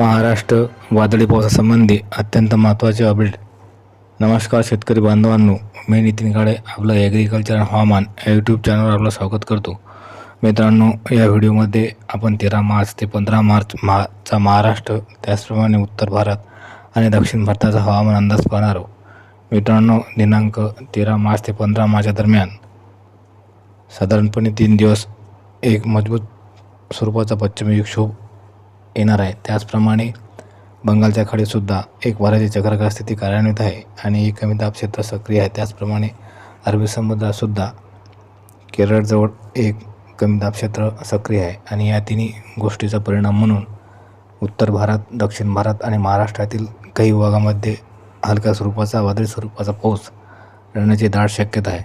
महाराष्ट्र वादळी पावसासंबंधी अत्यंत महत्त्वाचे अपडेट. नमस्कार शेतकरी बांधवांनो मी नितीन काळे आपलं ॲग्रिकल्चर अँड हवामान या यूट्यूब चॅनलवर आपलं स्वागत करतो. मित्रांनो या व्हिडिओमध्ये आपण तेरा मार्च ते पंधरा मार्च माचा महाराष्ट्र त्याचप्रमाणे उत्तर भारत आणि दक्षिण भारताचा हवामान अंदाज पाहणार आहोत. मित्रांनो दिनांक तेरा मार्च ते पंधरा मार्चच्या दरम्यान साधारणपणे तीन दिवस एक मजबूत स्वरूपाचा पश्चिमी विक्षोभ येणार आहे. त्याचप्रमाणे बंगालच्या खाडीतसुद्धा एक वाऱ्याची चक्राकार स्थिती कार्यान्वित आहे आणि एक कमी दाब क्षेत्र सक्रिय आहे. त्याचप्रमाणे अरबी समुद्रातसुद्धा केरळजवळ एक कमी दाब क्षेत्र सक्रिय आहे आणि या तिन्ही गोष्टीचा परिणाम म्हणून उत्तर भारत दक्षिण भारत आणि महाराष्ट्रातील काही भागामध्ये हलक्या स्वरूपाचा वादळी स्वरूपाचा पाऊस राहण्याची दाट शक्यता आहे.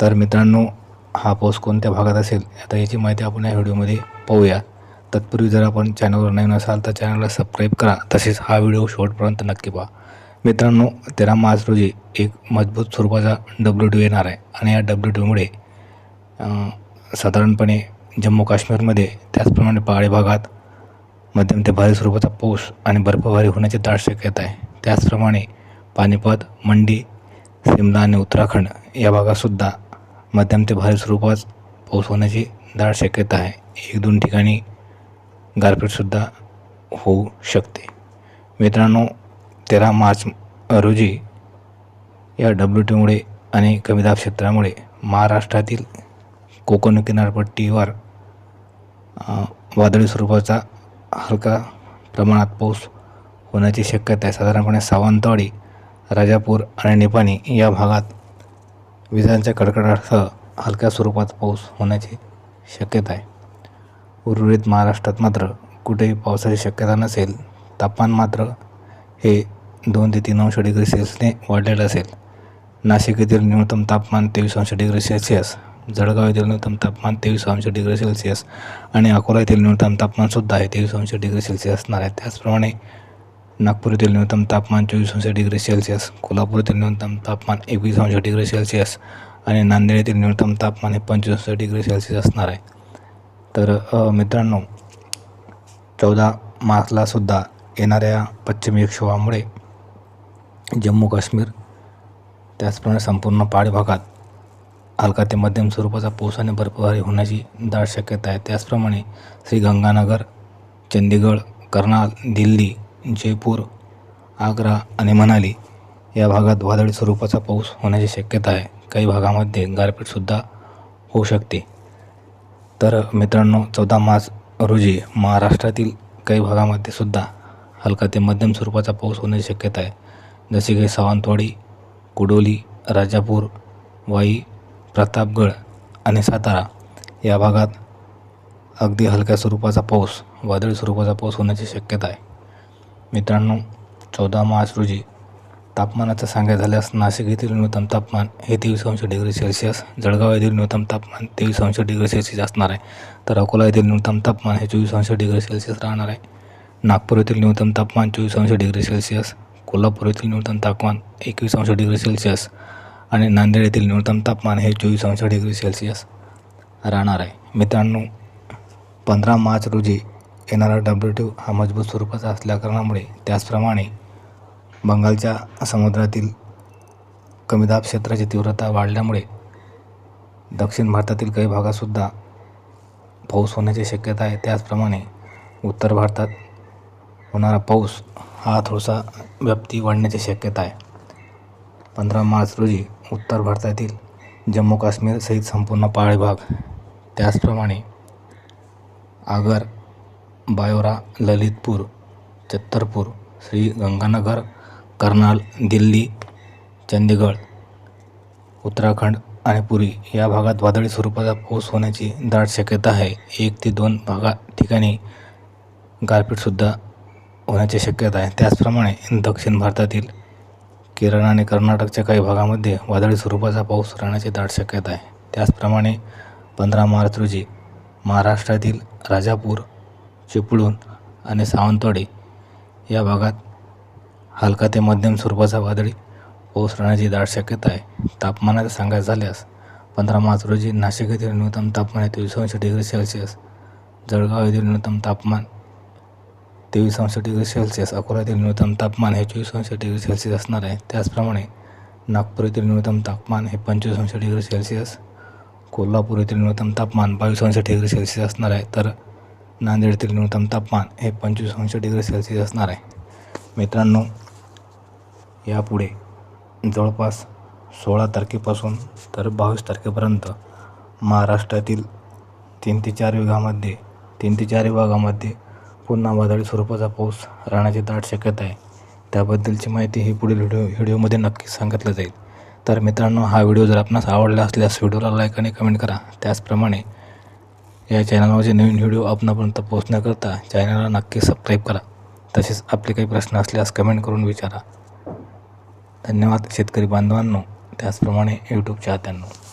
तर मित्रांनो हा पाऊस कोणत्या भागात असेल आता याची माहिती आपण या व्हिडिओमध्ये पाहूया. तत्पूर्वी जर आपण चॅनलवर नवीन असाल तर चॅनलला सबस्क्राईब करा. तसेच हा व्हिडिओ शेवटपर्यंत नक्की पहा. मित्रांनो तेरा मार्च रोजी एक मजबूत स्वरूपाचा डब्ल्यू डी येणार आहे. आणि या डब्ल्यू डीमुळे साधारणपणे जम्मू काश्मीरमध्ये त्याचप्रमाणे पहाडी भागात मध्यम ते भारी स्वरूपाचा पाऊस आणि बर्फबारी होण्याची दाट शक्यता आहे. त्याचप्रमाणे पानिपत मंडी शिमला आणि उत्तराखंड या भागातसुद्धा मध्यम ते भारी स्वरूपात पाऊस होण्याची दाट शक्यता आहे. एक दोन ठिकाणी गारपीटसुद्धा होऊ शकते. मित्रांनो तेरा मार्च रोजी या डब्ल्यू टीमुळे आणि कमीदाब क्षेत्रामुळे महाराष्ट्रातील कोकण किनारपट्टीवर वादळी स्वरूपाचा हलका प्रमाणात पाऊस होण्याची शक्यता आहे. साधारणपणे सावंतवाडी राजापूर आणि निपाणी या भागात विजांच्या कडकडासह हलक्या स्वरूपात पाऊस होण्याची शक्यता आहे. उर्वरित महाराष्ट्रात मात्र कुठेही पावसाची शक्यता नसेल तापमान मात्र हे दोन ते तीन अंश डिग्री सेल्सिअसने वाढलेलं असेल. नाशिक येथील न्यूनतम तापमान तेवीस अंश डिग्री सेल्सिअस जळगाव येथील न्यूनतम तापमान तेवीस अंश डिग्री सेल्सिअस आणि अकोला येथील न्यूनतम तापमानसुद्धा आहे तेवीस अंश डिग्री सेल्सिअस असणार आहे. त्याचप्रमाणे नागपूर येथील न्यूनतम तापमान चोवीस अंश डिग्री सेल्सिअस कोल्हापूर येथील न्यूनतम तापमान एकवीस अंश डिग्री सेल्सिअस आणि नांदेड येथील न्यूनतम तापमान हे पंचवीस अंश डिग्री सेल्सिअस असणार आहे. तर मित्रांनो चौदा मार्चलासुद्धा येणाऱ्या पश्चिमी विक्षोभामुळे जम्मू काश्मीर त्याचप्रमाणे संपूर्ण पहाडी भागात हलका ते मध्यम स्वरूपाचा पाऊस आणि बर्फबारी होण्याची दाट शक्यता आहे. त्याचप्रमाणे श्रीगंगानगर चंदीगड कर्नाल दिल्ली जयपूर आग्रा आणि मनाली या भागात वादळी स्वरूपाचा पाऊस होण्याची शक्यता आहे. काही भागामध्ये गारपीटसुद्धा होऊ शकते. तर मित्रांनो चौदा मार्च रोजी महाराष्ट्रातील काही भागामध्ये सुद्धा हलका ते मध्यम स्वरूपाचा पाऊस होण्याची शक्यता आहे. जसे की सावंतवाडी कुडोली राजापूर वाई प्रतापगड आणि सातारा या भागात अगदी हलक्या स्वरूपाचा पाऊस वादळी स्वरूपाचा पाऊस होण्याची शक्यता आहे. मित्रांनो चौदा मार्च रोजी तापमानाचं सांगायचं झाल्यास नाशिक येथील न्यूनतम तापमान हे तेवीस अंश डिग्री सेल्सिअस जळगाव येथील न्यूनतम तापमान तेवीस अंश डिग्री सेल्सिअस असणार आहे. तर अकोला येथील न्यूनतम तापमान हे चोवीस अंश डिग्री सेल्सिअस राहणार आहे. नागपूर येथील न्यूनतम तापमान चोवीस अंश डिग्री सेल्सिअस. कोल्हापूर येथील न्यूनतम तापमान एकवीस अंश डिग्री सेल्सिअस. आणि नांदेड येथील न्यूनतम तापमान हे चोवीस अंश डिग्री सेल्सिअस राहणार आहे. मित्रांनो पंधरा मार्च रोजी येणारा डब्ल्यू टी हा मजबूत स्वरूपाचा असल्याकारणामुळे त्याचप्रमाणे बंगालच्या समुद्रातील कमी दाब क्षेत्राची तीव्रता वाढल्यामुळे दक्षिण भारतातील काही भागातसुद्धा पाऊस होण्याची शक्यता आहे. त्याचप्रमाणे उत्तर भारतात होणारा पाऊस हा थोडासा व्याप्ती वाढण्याची शक्यता आहे. पंधरा मार्च रोजी उत्तर भारतातील जम्मू काश्मीर सहित संपूर्ण पहाडी भाग त्याचप्रमाणे आगर बायोरा ललितपूर छत्तरपूर श्री गंगानगर कर्नाल दिल्ली चंदीगड उत्तराखंड आणि पुरी या भागात वादळी स्वरूपाचा पाऊस होण्याची दाट शक्यता आहे. एक ते दोन भागा ठिकाणी गारपीटसुद्धा होण्याची शक्यता आहे. त्याचप्रमाणे दक्षिण भारतातील केरळ आणि कर्नाटकच्या काही भागामध्ये वादळी स्वरूपाचा पाऊस राहण्याची दाट शक्यता आहे. त्याचप्रमाणे पंधरा मार्च रोजी महाराष्ट्रातील राजापूर चिपळूण आणि सावंतवाडी या भागात हलका ते मध्यम स्वरूपाचा वादळी पाऊस राहण्याची दाट शक्यता आहे. तापमानाचं सांगायचं झाल्यास पंधरा मार्च रोजी नाशिक येथील न्यूनतम तापमान आहे तेवीस अंश डिग्री सेल्सिअस जळगाव येथील न्यूनतम तापमान तेवीस अंश डिग्री सेल्सिअस अकोला येथील न्यूनतम तापमान हे चोवीस अंश डिग्री सेल्सिअस असणार आहे. त्याचप्रमाणे नागपूर येथील न्यूनतम तापमान हे पंचवीस अंश डिग्री सेल्सिअस कोल्हापूर येथील न्यूनतम तापमान बावीस अंश डिग्री सेल्सिअस असणार आहे. तर नांदेड येथील न्यूनतम तापमान हे पंचवीस अंश डिग्री सेल्सिअस असणार आहे. मित्रांनो यापुढे. जवळपास सोळा तारखेपासून तर बावीस तारखेपर्यंत महाराष्ट्रातील तीन ते चार विभागामध्ये तीन ते चार विभागामध्ये पुन्हा वादळी स्वरूपाचा पाऊस राहण्याची दाट शक्यता आहे. त्याबद्दलची माहिती ही पुढील व्हिडिओ व्हिडिओमध्ये नक्कीच सांगितलं जाईल. तर मित्रांनो हा व्हिडिओ जर आपणास आवडला असल्यास व्हिडिओला लाईक आणि कमेंट करा. त्याचप्रमाणे या चॅनलवरचे नवीन व्हिडिओ आपणापर्यंत पोहोचण्याकरता चॅनलला नक्की सबस्क्राईब करा. तसेच आपले काही प्रश्न असल्यास कमेंट करून विचारा. धन्यवाद शेतकरी बांधवांनो. त्याचप्रमाणे यूट्यूब चाहत्यांनो.